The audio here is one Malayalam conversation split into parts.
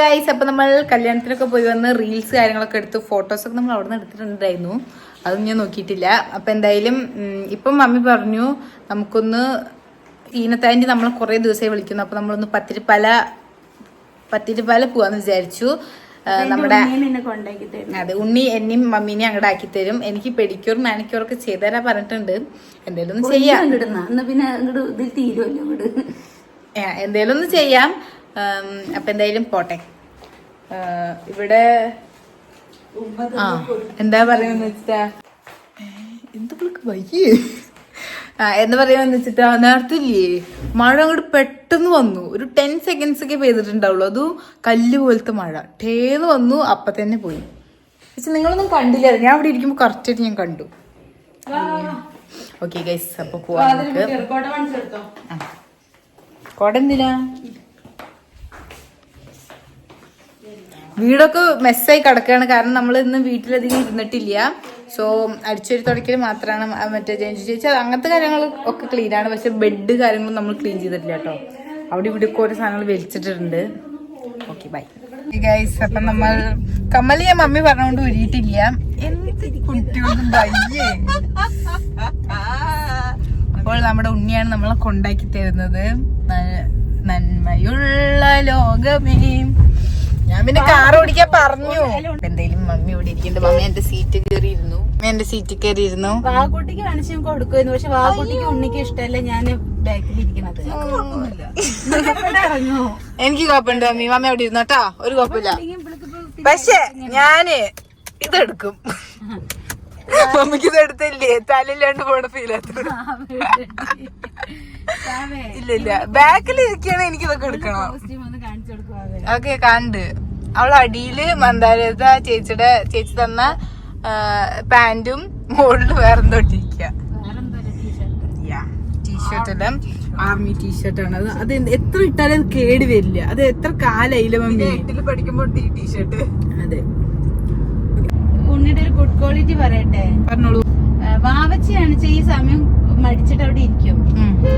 ഗൈസ് അപ്പൊ നമ്മൾ കല്യാണത്തിനൊക്കെ പോയി വന്ന് റീൽസ് കാര്യങ്ങളൊക്കെ എടുത്ത് ഫോട്ടോസ് ഒക്കെ നമ്മൾ അവിടെ നിന്ന് എടുത്തിട്ടുണ്ടായിരുന്നു. അതൊന്നും ഞാൻ നോക്കിയിട്ടില്ല. അപ്പൊ എന്തായാലും ഇപ്പം മമ്മി പറഞ്ഞു നമുക്കൊന്ന് ഈനത്താന്റെ നമ്മൾ കുറേ ദിവസമായി വിളിക്കുന്നു. അപ്പൊ നമ്മളൊന്ന് പത്തിരിപ്പല പത്തിരിപ്പല പോവാന്ന് വിചാരിച്ചു. നമ്മുടെ അതെ ഉണ്ണി എന്നെയും മമ്മീനെയും അങ്ങോട്ട് ആക്കി തരും. എനിക്ക് പെഡിക്യൂർ മാനിക്യൂർ ഒക്കെ ചെയ്തുതരാ പറഞ്ഞിട്ടുണ്ട്. എന്തായാലും ഒന്ന് ചെയ്യാം. പിന്നെ തീരുമല്ലോ എന്തേലും ഒന്ന് ചെയ്യാം. അപ്പൊ എന്തായാലും പോട്ടെ. ഇവിടെ ആ എന്താ പറയുന്നത് വെച്ചിട്ടാ? എന്തൊക്കെ വയ്യേ? എന്താ പറയാന്ന് വെച്ചിട്ടാ? നേരത്തെ ഇല്ലേ മഴ അങ്ങോട്ട് പെട്ടെന്ന് വന്നു. ഒരു ടെൻ സെക്കൻഡ്സ് ഒക്കെ പെയ്തിട്ടുണ്ടാവുള്ളൂ. അതും കല്ല് പോലത്തെ മഴ. ടേന്ന് വന്നു അപ്പൊ തന്നെ പോയി. പക്ഷെ നിങ്ങളൊന്നും കണ്ടില്ല. ഞാൻ അവിടെ ഇരിക്കുമ്പോ കറക്റ്റ് ആയിട്ട് ഞാൻ കണ്ടു. ഓക്കെ ഗൈസ് അപ്പൊ പോവാം നമുക്ക്. ആ. കൊട എന്തിനാ? വീടൊക്കെ മെസ്സായി കിടക്കുകയാണ്. കാരണം നമ്മൾ ഇന്ന് വീട്ടിലധികം ഇരുന്നിട്ടില്ല. സോ അടിച്ചൊരു തുടക്കൽ മാത്രമാണ് മറ്റേ ചേഞ്ച് ചേച്ചി. അങ്ങനത്തെ കാര്യങ്ങൾ ഒക്കെ ക്ലീൻ ആണ്. പക്ഷെ ബെഡ് കാര്യങ്ങളും നമ്മൾ ക്ലീൻ ചെയ്തിട്ടില്ല കേട്ടോ അവിടെ ഇവിടെ ഒക്കെ ഓരോ സാധനങ്ങൾ വലിച്ചിട്ടുണ്ട് ഓക്കെ ബൈ ഗൈസ് അപ്പൊ നമ്മൾ കമ്മലി ഞാൻ മമ്മി പറഞ്ഞുകൊണ്ട് ഉരിയിട്ടില്ല എന്ത് വയ്യേ അപ്പോൾ നമ്മുടെ ഉണ്ണിയാണ് നമ്മളെ കൊണ്ടാക്കി തരുന്നത്. നന്മയുള്ള ലോകമേ. ഞാൻ പിന്നെ കാർ ഓടിക്കാൻ പറഞ്ഞു. എന്തേലും മമ്മി ഇവിടെ ഇരിക്കുന്നുണ്ട് മമ്മി എന്റെ സീറ്റ് കയറിയിരുന്നു എന്റെ സീറ്റ് കയറിയിരുന്നു വാക്കുട്ടിക്ക് വേണിച്ചും കൊടുക്കുമായിരുന്നു. പക്ഷെ വാക്കുട്ടിക്ക് ഉണ്ണിക്ക് ഇഷ്ടമല്ല ഞാൻ ബാക്കിൽ ഇരിക്കണത്. എനിക്ക് കുഴപ്പമുണ്ട് മമ്മി. മമ്മി അവിടെ ഇരുന്നു കേട്ടോ. ഒരു കുഴപ്പമില്ല. പക്ഷെ ഞാൻ ഇതെടുക്കും. മമ്മിക്ക് ഇത് എടുത്തില്ലേ? തലയില്ലാണ്ട് പോണ ഫീലാത്ത ഇല്ല ഇല്ല. ബാക്കിൽ ഇരിക്കണേ എനിക്കിതൊക്കെ എടുക്കണം. കാണിച്ചു ഓക്കെ കണ്ട്. അവൾ അടിയിൽ മന്ദാരത ചേച്ചിയുടെ ചേച്ചി തന്ന പാന്റും മുകളിൽ വേറെന്തോ ഇട്ടിരിക്കുക ആർമി ടീഷർട്ട് ആണ്. അത് അത് എത്ര ഇട്ടാലും അത് കേട് വരില്ല. അത് എത്ര കാലായില്ല പഠിക്കുമ്പോൾ ഈ ടീഷർട്ട് അതെ. ഉണ്ണിയുടെ ഒരു ഗുഡ് ക്വാളിറ്റി പറയട്ടെ? പറഞ്ഞോളൂ. വാവച്ചയാണ് ഈ സമയം മടിച്ചിട്ട് അവിടെ ഇരിക്കും.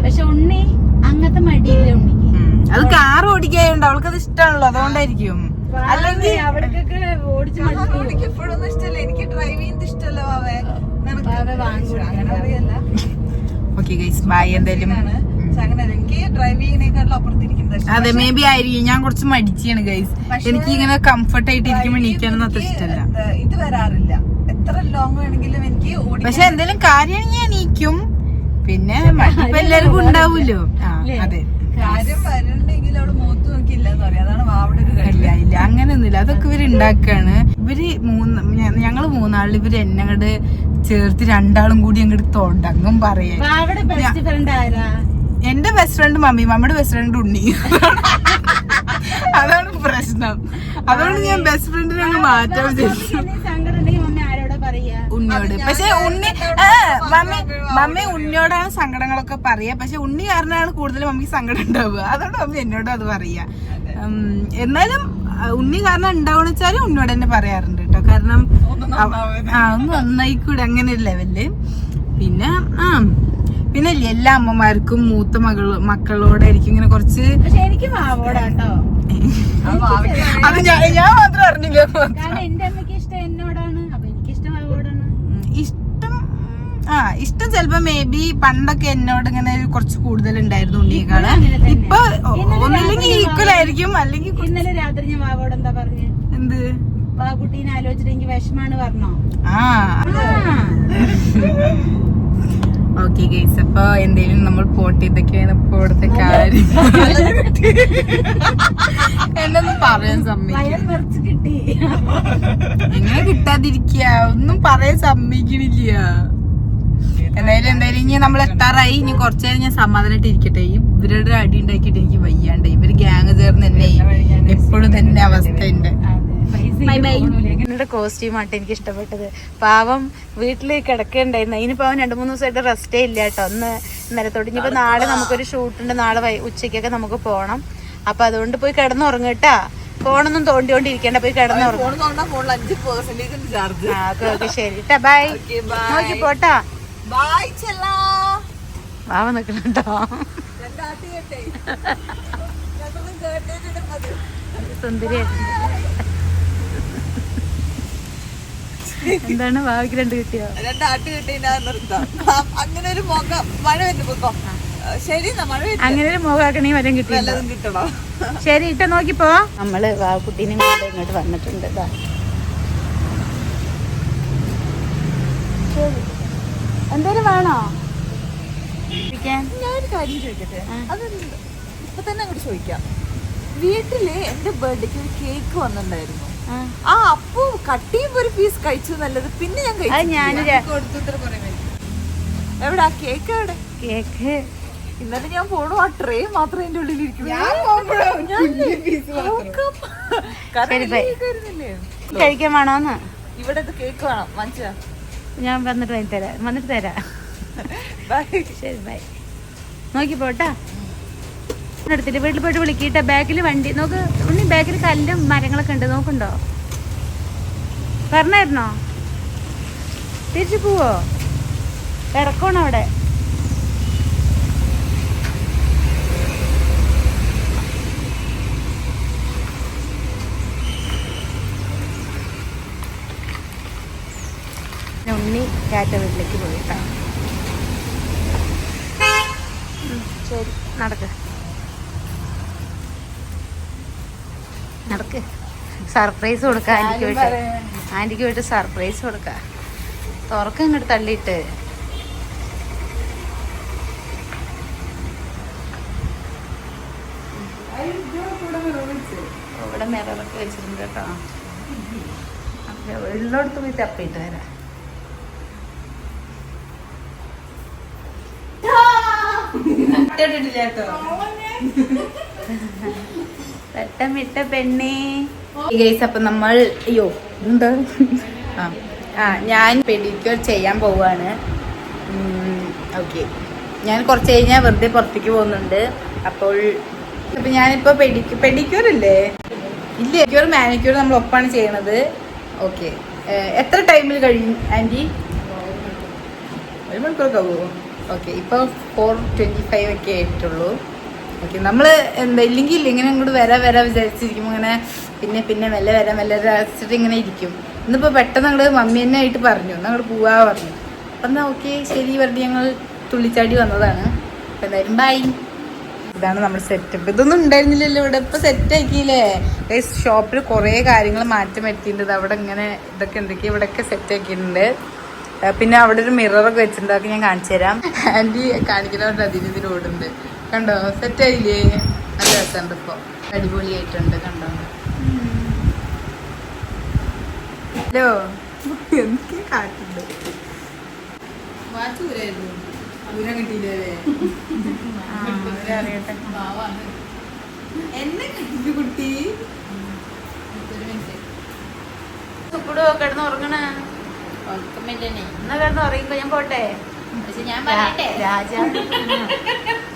പക്ഷെ ഉണ്ണി അങ്ങനത്തെ മടിയില്ല ഉണ്ണിക്ക്. അത് കാർ ഓടിക്കായുണ്ട് അവൾക്ക് അത് ഇഷ്ടമാണല്ലോ അതുകൊണ്ടായിരിക്കും. അല്ലെങ്കിൽ അവിടേക്കൊക്കെ ഓടിച്ച് മടുത്തു. എപ്പോഴൊന്നും ഇഷ്ടമല്ല എനിക്ക് ഡ്രൈവ് ചെയ്യുന്നത് ഇഷ്ടമല്ല വാവേ. പറയല്ല ഓക്കെ ഗൈസ് ബൈ എന്തായാലും എനിക്ക് അതെ മേ ബി ആയിരിക്കും. ഞാൻ കുറച്ച് മടിച്ചാണ് ഗൈസ് എനിക്ക് ഇങ്ങനെ കംഫർട്ട് ആയിട്ട് ഇരിക്കുമ്പോൾ എണീക്കാനൊന്നും അത്ര ഇഷ്ടമല്ല ഇത് വരാറില്ല. എത്ര ലോങ് വേണമെങ്കിലും എനിക്ക് ഓടി പക്ഷെ എന്തെങ്കിലും കാര്യമാണെങ്കിൽ ഞാൻ എണീക്കും. പിന്നെ മടുപ്പ് എല്ലാവർക്കും ഉണ്ടാവൂലോ ആ അതെ. ഇല്ല ഇല്ല അങ്ങനെയൊന്നുമില്ല. അതൊക്കെ ഇവർ ഉണ്ടാക്കാണ് ഇവർ മൂന്ന് ഞങ്ങൾ മൂന്നാളിൽ ഇവർ എന്നെ അങ്ങോട്ട് ചേർത്ത് രണ്ടാളും കൂടി അങ്ങോട്ട് തൊണ്ടങ്ങും പറയാ എന്റെ ബെസ്റ്റ് ഫ്രണ്ട് മമ്മി. മമ്മിയുടെ ബെസ്റ്റ് ഫ്രണ്ട് ഉണ്ണി. അതാണ് പ്രശ്നം. അതുകൊണ്ട് ഞാൻ ബെസ്റ്റ് ഫ്രണ്ടിനെ അങ്ങ് മാറ്റാൻ വിചാരിച്ചു. ഉണ്ണിയോട്. പക്ഷെ ഉണ്ണി മമ്മി മമ്മി ഉണ്ണിയോടാണ് സങ്കടങ്ങളൊക്കെ പറയാ. പക്ഷെ ഉണ്ണി കാരണമാണ് കൂടുതൽ മമ്മിക്ക് സങ്കടം ഉണ്ടാവുക. അതുകൊണ്ട് മമ്മി എന്നോടും അത് പറയാ. എന്നാലും ഉണ്ണി കാരണം ഉണ്ടാവണ വെച്ചാലും ഉണ്ണിയോട് തന്നെ പറയാറുണ്ട് കേട്ടോ. കാരണം ആ ഒന്ന് നന്നായിക്കൂടെ അങ്ങനെ ഒരു ലെവലിൽ. പിന്നെ ആ പിന്നെ എല്ലാ അമ്മമാർക്കും മൂത്ത മകൾ മക്കളോടായിരിക്കും ഇങ്ങനെ കുറച്ച് എനിക്ക് അത് ഞാൻ ഞാൻ മാത്രം അറിഞ്ഞില്ല. എന്റെ അമ്മയ്ക്ക് ഇഷ്ടം എന്നോടാണ്. ഇഷ്ടം ആ ഇഷ്ടം ചിലപ്പോ മേ ബി പണ്ടൊക്കെ എന്നോട് ഇങ്ങനെ കുറച്ച് കൂടുതൽ ഉണ്ടായിരുന്നു ഉണ്ണിയേക്കാൾ. ഇപ്പൊ ഒന്നില്ലെങ്കിൽ ഈക്വൽ ആയിരിക്കും. അല്ലെങ്കിൽ ഇന്നലെ രാത്രി ഞാൻ വാവോട് എന്താ പറഞ്ഞേ? എന്ത്? വാക്കുട്ടീനെ ആലോചിച്ചിട്ട് എനിക്ക് വിഷമാണ് പറഞ്ഞോ? ആ. ഓക്കെ ഗൈസ് അപ്പൊ എന്തെങ്കിലും നമ്മൾ പോട്ട് ഇതൊക്കെയാണ് ഇപ്പൊ ഇവിടുത്തെ കാര്യം. എന്നൊന്നും പറയാൻ സമ്മതിക്കും എങ്ങനെ കിട്ടാതിരിക്കുക. ഒന്നും പറയാൻ സമ്മതിക്കണില്ല. എന്തായാലും എന്തായാലും ഇനി നമ്മൾ എത്താറായി. ഇനി കുറച്ചു നേരം ഞാൻ സമാധാനമായിട്ട് ഇരിക്കട്ടെ. ഇവരുടെ അടി ഉണ്ടാക്കിയിട്ട് എനിക്ക് വയ്യാണ്ട് ഇവർ ഗ്യാങ് ചേർന്ന് തന്നെ. എപ്പോഴും തന്നെ അവസ്ഥ ഉണ്ട്. എന്നോട് കോസ്റ്റ്യൂം ആട്ടെ എനിക്ക് ഇഷ്ടപ്പെട്ടത്. പാവം വീട്ടിൽ കിടക്കണ്ടായിരുന്നു. അതിനിപ്പോ അവൻ രണ്ടു മൂന്ന് ദിവസമായിട്ട് റെസ്റ്റേ ഇല്ല കേട്ടോ. ഒന്ന് ഇന്നലെ തൊട്ട് ഇനിയിപ്പോ നാളെ നമുക്കൊരു ഷൂട്ടുണ്ട് നാളെ ഉച്ചയ്ക്കൊക്കെ നമുക്ക് പോകണം അപ്പൊ അതുകൊണ്ട് പോയി കിടന്നുറങ്ങട്ടാ. ഫോണൊന്നും തോണ്ടിക്കൊണ്ടിരിക്കണ്ട. പോയി കിടന്നുറങ്ങും. ശരി. ബൈ നോക്കി പോട്ടാ. വാവ നിക്കണട്ടോ സുന്ദരിയായിട്ടുണ്ട്. എന്താണ് ഭാവിക്ക് രണ്ട് കിട്ടിയോ? രണ്ട് ആട്ട് കിട്ടിയാ നിർത്താം. അങ്ങനെ ഒരു മുഖം മഴ വരുമ്പോ ശരി മഴ അങ്ങനെ ഒരു വരം കിട്ടിയല്ലോ. കിട്ടണോ? ശരി ഇട്ട നോക്കിപ്പോ. നമ്മൾ കുട്ടീനെ കൊണ്ട് ഇങ്ങോട്ട് വന്നിട്ടുണ്ട് എന്തേലും വേണോ? ഞാനൊരു കാര്യം ചോദിക്കട്ടെ. അത് ഇപ്പൊ തന്നെ അങ്ങോട്ട് ചോദിക്കാം. വീട്ടിൽ എന്റെ ബർത്ത്ഡേക്ക് ഒരു കേക്ക് വന്നിട്ടുണ്ടായിരുന്നു. ആ. അപ്പവും കട്ടിയും ഒരു പീസ് കഴിച്ചു നല്ലത്. പിന്നെ ഞാൻ കഴിച്ചു എവിടെ? കേക്ക് എവിടെ? കേക്ക് ഇന്നലെ ഞാൻ പോണു ആ ട്രേ മാത്രം എന്റെ ഉള്ളിൽ ഇരിക്കുന്നു. കഴിക്കാൻ വേണോന്ന്? ഇവിടെ കേക്ക് വേണം. മനസ്സിലാ ഞാൻ വന്നിട്ട് വാങ്ങി തരാം വന്നിട്ട് തരാം. ബൈ ശരി ബൈ നോക്കി പോട്ടാ എടുത്തിട്ട് വീട്ടിൽ പോയിട്ട് വിളിക്കിട്ട. ബാക്കിൽ വണ്ടി നോക്ക് ഉണ്ണി ബാക്കിൽ കല്ലും മരങ്ങളൊക്കെ ഉണ്ട്. നോക്കുണ്ടോ പറഞ്ഞായിരുന്നോ? തിരിച്ചു പോവോ? ഇറക്കണോ അവിടെ? ഉണ്ണി കാറ്റ വീട്ടിലേക്ക് പോയിട്ടാ ശരി നടക്ക്. നടക്ക്. സർപ്രൈസ് കൊടുക്കാം ആന്റിക്ക് പോയിട്ട് ആന്റിക്ക് പോയിട്ട് സർപ്രൈസ് കൊടുക്കാം. തുറക്കം ഇങ്ങോട്ട് തള്ളിയിട്ട്. ഇവിടെ മിററൊക്കെ വെച്ചിട്ടുണ്ട് കേട്ടോ. എല്ലായിടത്തും ഉള്ളോടത്ത് പോയി തപ്പിയിട്ട് വരാം. വെട്ടമിട്ട പെണ്ണേ. അപ്പൊ നമ്മൾ അയ്യോ എന്താ ആ ആ ഞാൻ പെഡിക്യൂർ ചെയ്യാൻ പോവാണ്. ഓക്കെ ഞാൻ കുറച്ച് കഴിഞ്ഞാൽ വെറുതെ പുറത്തേക്ക് പോകുന്നുണ്ട്. അപ്പോൾ അപ്പൊ ഞാനിപ്പോ പെഡിക്യൂർ പെഡിക്യൂർ അല്ലേ ഇല്ല പെഡിക്യൂർ മാനിക്യൂർ നമ്മൾ ഒപ്പാണ് ചെയ്യണത്. ഓക്കെ എത്ര ടൈമിൽ കഴിയും ആന്റി? ഒരു മണിക്കൂറൊക്കെ ആവുമോ? ഓക്കെ ഇപ്പോൾ ഫോർ ട്വന്റി ഫൈവ് ഒക്കെ ആയിട്ടുള്ളൂ. ഓക്കെ നമ്മൾ എന്താ ഇല്ലെങ്കിൽ ഇല്ല ഇങ്ങനെ ഇങ്ങോട്ട് വരാ വരാ വിചാരിച്ചിരിക്കും. ഇങ്ങനെ പിന്നെ പിന്നെ മെല്ലെ വരാം മെല്ലെ വെച്ചിട്ട് ഇങ്ങനെ ഇരിക്കും. ഇന്നിപ്പോൾ പെട്ടെന്ന് അങ്ങോട്ട് മമ്മി തന്നെ ആയിട്ട് പറഞ്ഞു. അങ്ങോട്ട് പോവാ പറഞ്ഞു. അപ്പം എന്നാൽ ഓക്കെ ശരി പറഞ്ഞ് ഞങ്ങൾ തുള്ളിച്ചാടി വന്നതാണ്. അപ്പം എന്തായാലും ബൈ ഇതാണ് നമ്മുടെ സെറ്റപ്പ് ഇതൊന്നും ഉണ്ടായിരുന്നില്ലല്ലോ ഇവിടെ. ഇപ്പൊ സെറ്റ് ആക്കിയില്ലേ? ഷോപ്പിൽ കുറേ കാര്യങ്ങൾ മാറ്റം വരുത്തിയിട്ടുണ്ട്. അവിടെ ഇങ്ങനെ ഇതൊക്കെ എന്തൊക്കെയാ ഇവിടെയൊക്കെ സെറ്റ് ആക്കിയിട്ടുണ്ട്. പിന്നെ അവിടെ ഒരു മിററൊക്കെ വെച്ചിട്ടുണ്ട്. ഞാൻ കാണിച്ചു തരാം ആന്റി കാണിക്കുന്നവരുടെ അതിന് ഇതിലോടുണ്ട് കണ്ടോ? സെറ്റ് ആയില്ലേ? നല്ല രസമുണ്ട് ഇപ്പോൾ അടിപൊളിയായിട്ടുണ്ട് കണ്ടോ? ഹലോ? എന്തൊക്കെ കാട്ടുണ്ട് മാറ്റൂരായിരുന്നു ഊരാൻ കിട്ടിയില്ലേ അറിയട്ടെ. എന്നെ കിട്ടി? കുട്ടി കിടന്നുറങ്ങണേ കിടന്ന് ഉറങ്ങണ. എന്നാ കിടന്ന് ഉറങ്ങിക്കോ ഞാൻ പോട്ടെ.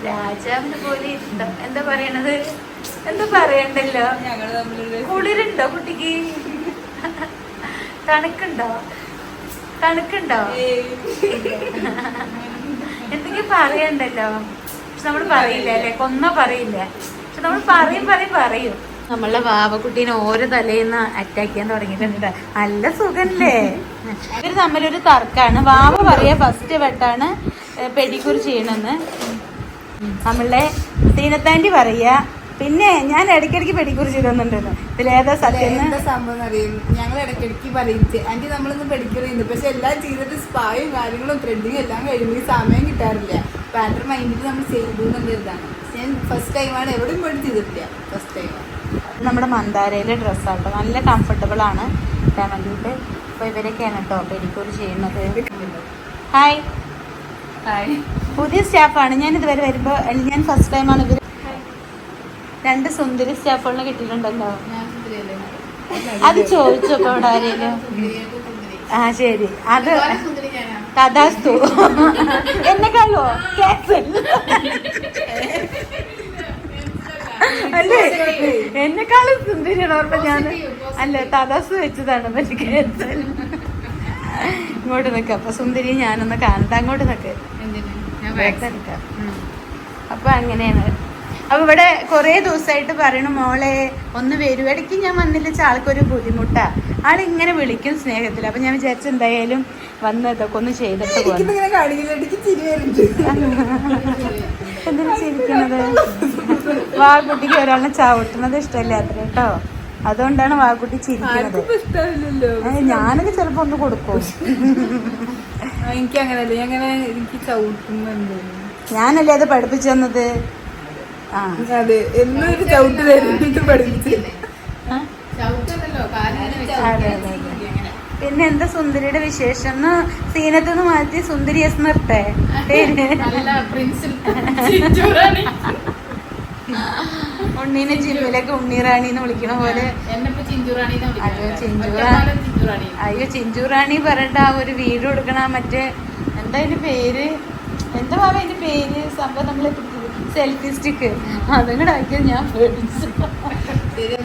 രാജാവിന് പോലെ എന്താ പറയണത്? എന്താ പറയണ്ടല്ലോ? കുളിരുണ്ടോ കുട്ടിക്ക്? തണുക്കുണ്ടോ? തണുക്കുണ്ടോ? എന്തൊക്കെ പറയണ്ടല്ലോ? പക്ഷെ നമ്മൾ പറയില്ല അല്ലെ? കൊന്ന പറയില്ല. പക്ഷെ നമ്മൾ പറയും പറയും പറയും. നമ്മളെ വാവക്കുട്ടീനെ ഓരോ തലേന്ന് അറ്റാക്ക് ചെയ്യാൻ തുടങ്ങിയിട്ടുണ്ട്. നല്ല സുഖല്ലേ ഇവർ തമ്മിലൊരു തർക്കാണ്. വാവ പറയ ഫസ്റ്റ് വെട്ടാണ് പെഡിക്യൂർ ചെയ്യണമെന്ന് നമ്മളെ സീനത്താണ്ടി പറയ പിന്നെ ഞാൻ ഇടയ്ക്കിടയ്ക്ക് പെഡിക്യൂർ ചെയ്തോന്നുണ്ടെന്ന് ഇതിലേതാ സത്യം എന്താ സംഭവം അറിയും. ഞങ്ങൾ ഇടയ്ക്കിടയ്ക്ക് പറയും ആന്റി നമ്മളിന്ന് പെഡിക്യൂർ ചെയ്യുന്നു പക്ഷെ എല്ലാം ചെയ്തിട്ട് സ്പായും കാര്യങ്ങളും ത്രെഡിങ്ങും എല്ലാം കഴിയുമ്പോൾ സമയം കിട്ടാറില്ല. പാറ്റർ മൈൻഡിൽ നമ്മൾ ചെയ്തു എന്നുള്ളതാണ് ഞാൻ ഫസ്റ്റ് ടൈമാണ് എവിടെയും പോയിട്ട് ചെയ്തിട്ടില്ല. ഫസ്റ്റ് ടൈം നമ്മുടെ മന്ദാരയിലെ ഡ്രസ്സാട്ടോ നല്ല കംഫർട്ടബിൾ ആണ്. ഫാമിലിയുടെ അപ്പോൾ ഇവരൊക്കെയാണ് കേട്ടോ പെഡിക്യൂർ ചെയ്യുന്നത്. ഹായ് ഹായ് പുതിയ സ്റ്റാഫാണ്. ഞാൻ ഇതുവരെ വരുമ്പോൾ ഞാൻ ഫസ്റ്റ് ടൈമാണ് ഇവർ രണ്ട് സുന്ദരി സ്റ്റാഫുകളിനെ കിട്ടിയിട്ടുണ്ടല്ലോ. അത് ചോദിച്ചപ്പോ അവിടെ ആ ശരി. അത് തഥാസ്തു എന്നെക്കാളോ ക്യാൻസൽ അല്ലേ? എന്നെക്കാളും സുന്ദരിയാണ് ഓർമ്മ ഞാൻ അല്ല തഥാസ്തു വെച്ചതാണ് പറ്റി ക്യാൻസൽ ഇങ്ങോട്ട് നിൽക്കുക അപ്പൊ സുന്ദരി ഞാനൊന്ന് കാണട്ടെ അങ്ങോട്ട് നിൽക്കുക. അപ്പൊ അങ്ങനെയാണ്. അപ്പൊ ഇവിടെ കൊറേ ദിവസമായിട്ട് പറയണു മോളെ ഒന്ന് വരൂ. ഇടയ്ക്ക് ഞാൻ വന്നില്ല ആൾക്കൊരു ബുദ്ധിമുട്ടാ. ആളിങ്ങനെ വിളിക്കും സ്നേഹത്തിൽ. അപ്പൊ ഞാൻ വിചാരിച്ചു എന്തായാലും വന്ന് ഇതൊക്കെ ഒന്ന് ചെയ്തിട്ട് പോകാം ഇങ്ങനെ കാണിക്കില്ല ചിരി വരുന്നുണ്ട്. എന്തിനാ ചിരിക്കണത് വാക്കുട്ടിക്ക് ഒരാളെ ചവിട്ടുന്നത് ഇഷ്ടമല്ല അത്ര കേട്ടോ. അതുകൊണ്ടാണ് വാക്കുട്ടി ചിരിക്കുന്നത്. ഞാനൊക്കെ ചിലപ്പോ ഒന്ന് കൊടുക്കും. എനിക്ക് അങ്ങനല്ല ഞാൻ അങ്ങനെ എനിക്ക് ചവിട്ടുന്നുണ്ട്. ഞാനല്ലേ അത് പഠിപ്പിച്ചു തന്നത്? അതെ എന്നൊരു ചവിട്ട് തരുന്നിട്ട് പഠിപ്പിച്ച്. പിന്നെ എന്താ സുന്ദരിയുടെ വിശേഷം? എന്ന് സീനത്ത് നിന്ന് മാറ്റി സുന്ദരി എസ് നിർത്തേ. ഉണ്ണീനെ ജിമ്മിലൊക്കെ ഉണ്ണിറാണി എന്ന് വിളിക്കണ പോലെ. അയ്യോ, ചിഞ്ചുറാ. ചിഞ്ചുറാണി അയ്യോ ചിഞ്ചുറാണി പറഞ്ഞിട്ട് ആ ഒരു വീട് കൊടുക്കണ മറ്റേ എന്താ അതിന്റെ പേര്? എന്താ ബാബ അതിന്റെ പേര്? സംഭവം നമ്മളെ സെൽഫി സ്റ്റിക്ക് അതും കൂടെ ആക്കിയത് ഞാൻ പേടിച്ചു.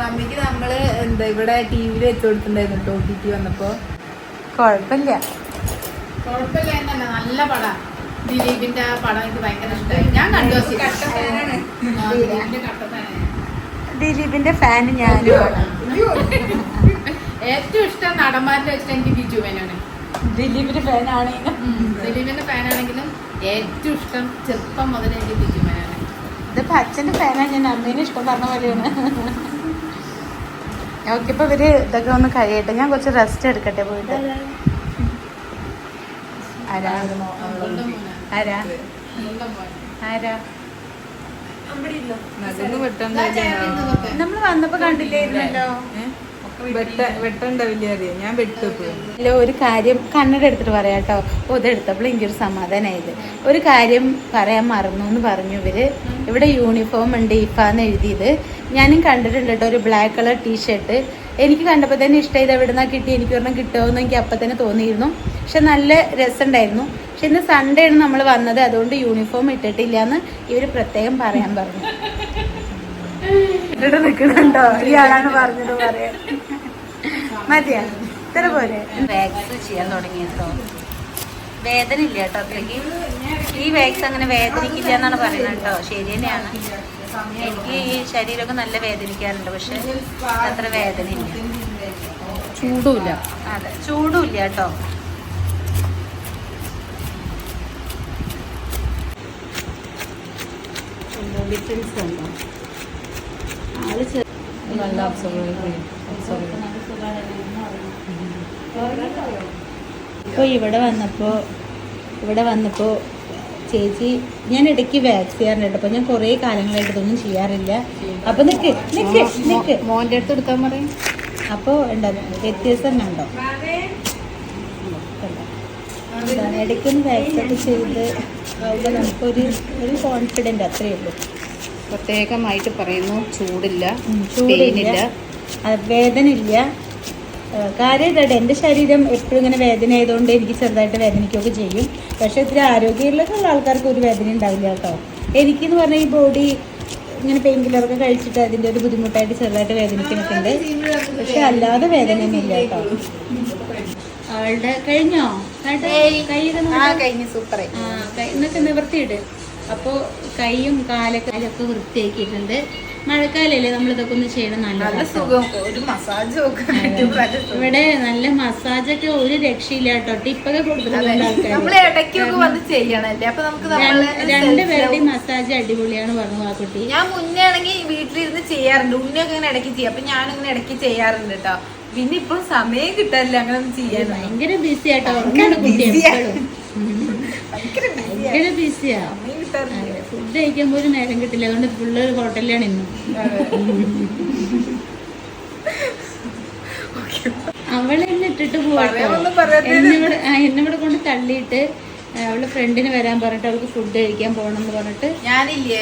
മമ്മിക്ക് നമ്മൾ എന്താ ഇവിടെ ടി വിയിൽ വെച്ച് കൊടുത്തിട്ടുണ്ടായിരുന്നു കേട്ടോ ടി ടി വന്നപ്പോ. കുഴപ്പമില്ല കുഴപ്പമില്ല എന്നല്ല നല്ല പടം. ദിലീപിന്റെ പടം എനിക്ക് ഭയങ്കര ഇഷ്ടമായി ഞാൻ കണ്ടു ദിലീപിന്റെ കട്ടപ്പനാണ്. ദിലീപിന്റെ ഫാൻ ഞാനും ഏറ്റവും ഇഷ്ടം നടന്മാരുടെ ഇഷ്ടം എനിക്ക് ബിജു മേനോന് ദിലീപിന്റെ ഫാനാണെങ്കിലും ദിലീപിന്റെ ഫാനാണെങ്കിലും ഏറ്റവും ഇഷ്ടം ചെറുപ്പം മുതലേ എനിക്ക് ബിജു ഇതിപ്പോ അച്ഛന്റെ ഫാനാണ് ഞാൻ അമ്മേനെ ഇഷ്ടം പറഞ്ഞ പോലെയാണ്. ഓക്കെ ഇപ്പോൾ ഇവർ ഇതൊക്കെ ഒന്ന് കഴിയട്ടെ. ഞാൻ കുറച്ച് റെസ്റ്റ് എടുക്കട്ടെ പോയിട്ട്. ആരാ? ആരാ? ആരാ? നമ്മൾ വന്നപ്പോ കണ്ടില്ലായിരുന്നല്ലോ. ഞാൻ അല്ല ഒരു കാര്യം കണ്ണട എടുത്തിട്ട് പറയാം കേട്ടോ. ഓ ഇതെടുത്തപ്പോൾ എനിക്കൊരു സമാധാനമായത് ഒരു കാര്യം പറയാൻ മറന്നു എന്ന് പറഞ്ഞു ഇവർ. ഇവിടെ യൂണിഫോം ഉണ്ട് ഇഫാന്ന് എഴുതിയത്. ഞാനും കണ്ടിട്ടുണ്ട് കേട്ടോ ഒരു ബ്ലാക്ക് കളർ ടീഷർട്ട് എനിക്ക് കണ്ടപ്പോൾ തന്നെ ഇഷ്ടമായത് എവിടെ എവിടുന്നാ കിട്ടി എനിക്ക് ഒരെണ്ണം കിട്ടുമെന്ന് എനിക്ക് അപ്പം തന്നെ തോന്നിയിരുന്നു. പക്ഷെ നല്ല രസമുണ്ടായിരുന്നു. പക്ഷെ ഇന്ന് സൺഡേ ആണ് നമ്മൾ വന്നത് അതുകൊണ്ട് യൂണിഫോം ഇട്ടിട്ടില്ല എന്ന് ഇവർ പ്രത്യേകം പറയാൻ പറഞ്ഞു. ഇവിടെ നിൽക്കുന്നുണ്ടോ? ഇയാളാണ് പറഞ്ഞത് പറയാൻ. മതിയാ? ഇത്ര പോലെ വാക്സ് ചെയ്യാൻ തുടങ്ങി കേട്ടോ വേദന ഇല്ല കേട്ടോ അത്രയ്ക്ക്. ഈ വാക്സ് അങ്ങനെ വേദനിക്കില്ല എന്നാണ് പറയുന്നത് കേട്ടോ. ശരി തന്നെയാണ്. എനിക്ക് ഈ ശരീരമൊക്കെ നല്ല വേദനിക്കാറുണ്ട് പക്ഷെ അത്ര വേദന ഇല്ല ചൂടുമില്ല. അതെ ചൂടും ഇല്ല കേട്ടോ. ഡിഫറൻസ് ഉണ്ടോ? ആൾ നല്ല അബ്സർവ് അപ്പോൾ ഇവിടെ വന്നപ്പോൾ ഇവിടെ വന്നപ്പോൾ ചേച്ചി ഞാൻ ഇടയ്ക്ക് വാക്സ് ചെയ്യാറുണ്ട് അപ്പോൾ ഞാൻ കുറേ കാലങ്ങളായിട്ട് ഇതൊന്നും ചെയ്യാറില്ല. അപ്പോൾ നിക്ക് നിക്ക് നിക്ക്. മോന്റെ അടുത്ത് എടുക്കാൻ പറയും. അപ്പോൾ ഉണ്ടോ വ്യത്യാസം കണ്ടോ? ഇടയ്ക്ക് ഇടയ്ക്കൊന്ന് വാക്സ് ഒക്കെ ചെയ്ത് ആവുമ്പോൾ നമുക്കൊരു ഒരു കോൺഫിഡന്റ് അത്രയേ ഉള്ളൂ. പ്രത്യേകമായിട്ട് പറയുന്നു ചൂടില്ല ചൂടില്ല. അത് വേദന ഇല്ല കാര്യമായിട്ട് എന്റെ ശരീരം എപ്പോഴും ഇങ്ങനെ വേദന ആയതുകൊണ്ട് എനിക്ക് ചെറുതായിട്ട് വേദനിക്കുകയൊക്കെ ചെയ്യും. പക്ഷെ ഇത്തിരി ആരോഗ്യമുള്ളൊക്കെ ഉള്ള ആൾക്കാർക്ക് ഒരു വേദന ഉണ്ടാവില്ല കേട്ടോ. എനിക്കെന്ന് പറഞ്ഞാൽ ഈ ബോഡി ഇങ്ങനെ പെയിൻ കില്ലറൊക്കെ കഴിച്ചിട്ട് അതിന്റെ ഒരു ബുദ്ധിമുട്ടായിട്ട് ചെറുതായിട്ട് വേദനിക്കുന്നൊക്കെ ഉണ്ട്. പക്ഷെ അല്ലാതെ വേദനയൊന്നുമില്ല കേട്ടോ. ആളുടെ കഴിഞ്ഞോ? കഴിഞ്ഞു. സൂപ്പറായി. എന്നൊക്കെ നിവർത്തിയിട്ട് അപ്പോൾ കൈയും കാലൊക്കെ കാലൊക്കെ വൃത്തിയാക്കിയിട്ടുണ്ട്. മഴക്കാലല്ലേ നമ്മളിതൊക്കെ ഒന്ന് ചെയ്യണം നല്ല സുഖം ഒരു മസാജ് ഇവിടെ നല്ല മസാജൊക്കെ ഒരു രക്ഷയില്ല കേട്ടോ ടിപ്പൊക്കെ കൊടുക്കുന്നുണ്ട് രണ്ടുപേരുടെയും മസാജ് അടിപൊളിയാണ് പറഞ്ഞു ആ കുട്ടി. ഞാൻ മുന്നേ ആണെങ്കിൽ വീട്ടിലിരുന്ന് ചെയ്യാറുണ്ട്. ഉണ്ണിയൊക്കെ ഇങ്ങനെ ഇടയ്ക്ക് ചെയ്യാം. അപ്പൊ ഞാനിങ്ങനെ ഇടയ്ക്ക് ചെയ്യാറുണ്ട് കേട്ടോ പിന്നെ ഇപ്പൊ സമയം കിട്ടാറില്ല അങ്ങനെ ഒന്നും ചെയ്യാൻ. ഭയങ്കര ബിസി ആട്ടോ. ഭയങ്കര ബിസിയാ സമയം കിട്ടാറില്ല. ഫുഡ് കഴിക്കാൻ പോലും നേരം കിട്ടില്ല. അതുകൊണ്ട് ഫുള്ള് ഹോട്ടലിലാണ് ഇന്നും. അവളെന്നെ ഇട്ടിട്ട് പറയാനൊന്നും എന്നെ എന്നിവിടെ കൊണ്ട് തള്ളിയിട്ട് അവൾ ഫ്രണ്ടിന് വരാൻ പറഞ്ഞിട്ട് അവൾക്ക് ഫുഡ് കഴിക്കാൻ പോകണം എന്ന് പറഞ്ഞിട്ട് ഞാനില്ലേ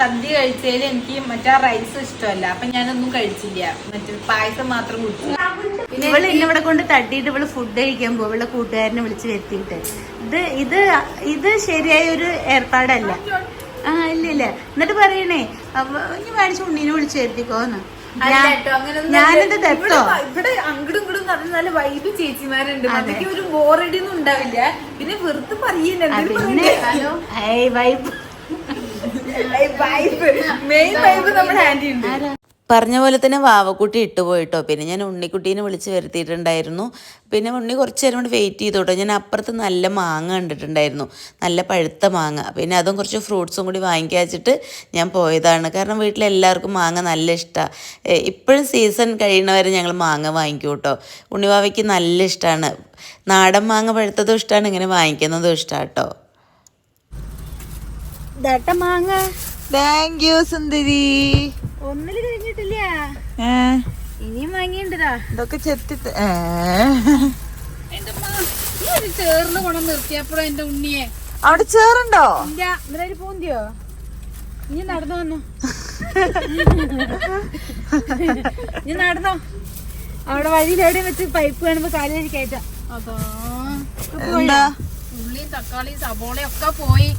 സദ്യ കഴിച്ചതിൽ എനിക്ക് മറ്റേ റൈസ് ഇഷ്ടമല്ല. അപ്പൊ ഞാനൊന്നും കഴിച്ചില്ല. മറ്റേ പായസം മാത്രം കുടിച്ചു. ഇവൾ ഇന്നിവിടെ കൊണ്ട് തട്ടിയിട്ട് ഇവൾ ഫുഡ് കഴിക്കാൻ പോകും ഇവളുടെ കൂട്ടുകാരനെ വിളിച്ച് വരുത്തിയിട്ട്. ഇത് ഇത് ഇത് ശരിയായ ഒരു ഏർപ്പാടല്ല. ആ ഇല്ല ഇല്ല. എന്നിട്ട് പറയണേ അപ്പൊ ഇനി മേടിച്ച് ഉണ്ണീനെ വിളിച്ച് വരുത്തിക്കോന്ന്. കേട്ടോ, ഞാനിത് ഇവിടെ ഇവിടെ അങ്ങടും ഇങ്ങടും നടന്ന നല്ല വൈബ് ചേച്ചിമാരുണ്ട്. അതൊക്കെ ഒരു ബോറടി ഒന്നും ഉണ്ടാവില്ല. പിന്നെ വെറുതെ പറയുന്നുണ്ട് വൈബ് മെയിൻ വൈബ് നമ്മുടെ ആന്റി ഉണ്ട് പറഞ്ഞ പോലെ തന്നെ വാവക്കുട്ടി ഇട്ടുപോയിട്ടോ പിന്നെ ഞാൻ ഉണ്ണിക്കുട്ടീനെ വിളിച്ച് വരുത്തിയിട്ടുണ്ടായിരുന്നു. പിന്നെ ഉണ്ണി കുറച്ച് നേരം കൊണ്ട് വെയിറ്റ് ചെയ്തോട്ടോ. ഞാൻ അപ്പുറത്ത് നല്ല മാങ്ങ കണ്ടിട്ടുണ്ടായിരുന്നു. നല്ല പഴുത്ത മാങ്ങ. പിന്നെ അതും കുറച്ച് ഫ്രൂട്ട്സും കൂടി വാങ്ങിക്കാച്ചിട്ട് ഞാൻ പോയതാണ്. കാരണം വീട്ടിലെല്ലാവർക്കും മാങ്ങ നല്ല ഇഷ്ടമാണ് ഇപ്പോഴും സീസൺ കഴിയുന്നവരെ ഞങ്ങൾ മാങ്ങ വാങ്ങിക്കും കേട്ടോ. ഉണ്ണിവാവയ്ക്ക് നല്ല ഇഷ്ടമാണ് നാടൻ മാങ്ങ പഴുത്തതും ഇഷ്ടമാണ് ഇങ്ങനെ വാങ്ങിക്കുന്നതും ഇഷ്ടമാണ് കേട്ടോ. മാങ്ങ. താങ്ക് യു സുന്ദരി. ഒന്നിൽ കഴിഞ്ഞിട്ടില്ല. ഇനിയും വാങ്ങിണ്ടതാ ഇതൊക്കെ ചെത്തി ചേറിന് കൊണ്ടു നിർത്തിയപ്പോഴും എന്റെ ഉണ്ണിയെ. അവിടെ ചേറുണ്ടോ? ഇല്ല ഇന്നലെ പൂന്തിയോ? ഇനി നടന്നു വന്നു ഇനി നടന്നോ. അവിടെ വഴിയിൽ എവിടെയും വെച്ച് പൈപ്പ് കാണുമ്പോ കാലി വഴി കയറ്റാം. അതാ. ഉള്ളിയും തക്കാളിയും സബോളയും ഒക്കെ പോയി.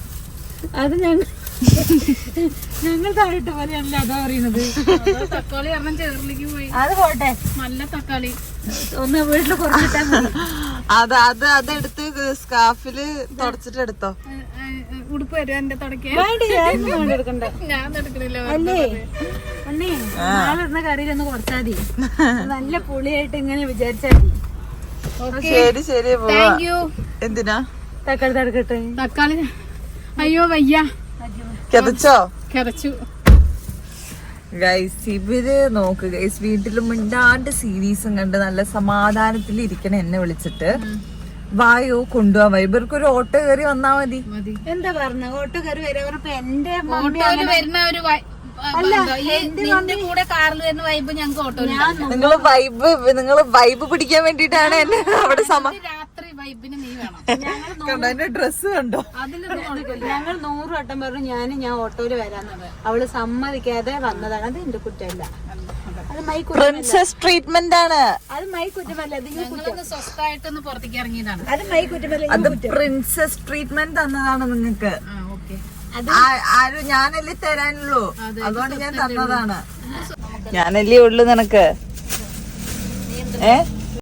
അത് ഞങ്ങൾ ഞങ്ങൾ താഴെട്ട പോലെയാണല്ലോ അതാ പറയുന്നത്. തക്കാളി കാരണം ചേറിലേക്ക് പോയി. അത് പോട്ടെ. നല്ല തക്കാളി. ഒന്ന് വീട്ടിൽ കുറച്ചിട്ടാ അത് അത് അതെടുത്ത് സ്കാഫിൽ തുടച്ചിട്ട് എടുത്തോ ഉടുപ്പ് വരും എന്റെ നാളെ ഇടുന്ന കറിയിലൊന്ന് കുറച്ചാ മതി. നല്ല പുളിയായിട്ട് ഇങ്ങനെ വിചാരിച്ചാ മതി. ശരി ശരി എന്തിനാ? തക്കാളി തടുക്കട്ടെ. തക്കാളി. അയ്യോ വയ്യ. കിതച്ചോ? കിതച്ചു. ഗൈസ് ഇവർ നോക്ക് ഗൈസ് വീട്ടിലും മിണ്ടാണ്ട് സീരീസും കണ്ട് നല്ല സമാധാനത്തിൽ ഇരിക്കണ എന്നെ വിളിച്ചിട്ട് വായോ കൊണ്ടുപോവാ ഇവർക്ക് ഒരു ഓട്ടോ കയറി വന്നാ മതി. എന്താ പറഞ്ഞ? ഓട്ടോ കയറി വരാ എന്റെ വരുന്ന ഒരു വരുന്ന വൈബ് ഞങ്ങൾക്ക് ഓട്ടോ നിങ്ങൾ വൈബ് നിങ്ങൾ വൈബ് പിടിക്കാൻ വേണ്ടിട്ടാണ് എന്നെ അവിടെ സമ വൈബിന് നീ വേണം. എന്റെ ഡ്രസ്സ് കണ്ടോ? ഞങ്ങൾ നൂറ് വട്ടം പറഞ്ഞു ഞാൻ ഞാൻ ഓട്ടോയിൽ വരാന്നത് അവൾ സമ്മതിക്കാതെ വന്നതാണ്. അത് എന്റെ കുറ്റമല്ല. അത് മൈ കുറ്റം പ്രിൻസസ് ട്രീറ്റ്മെന്റ് ആണ്. അത് മൈ കുറ്റമല്ല. അത് ഈ കുറ്റം. ഞങ്ങളൊന്ന് സ്വസ്ഥായിട്ടൊന്ന് പുറത്തേക്ക് ഇറങ്ങിയതാണ്. അത് മൈ കുറ്റമല്ല അത് പ്രിൻസസ് ട്രീറ്റ്മെന്റ് തന്നതാണ് നിങ്ങക്ക്. ആ ഓക്കെ. ആ- ആരും ഞാനല്ലേ തരാനുള്ളൂ. അതുകൊണ്ട് ഞാൻ തന്നതാണ്. ഞാനല്ലേ ഉള്ളു നിനക്ക്. ഏ?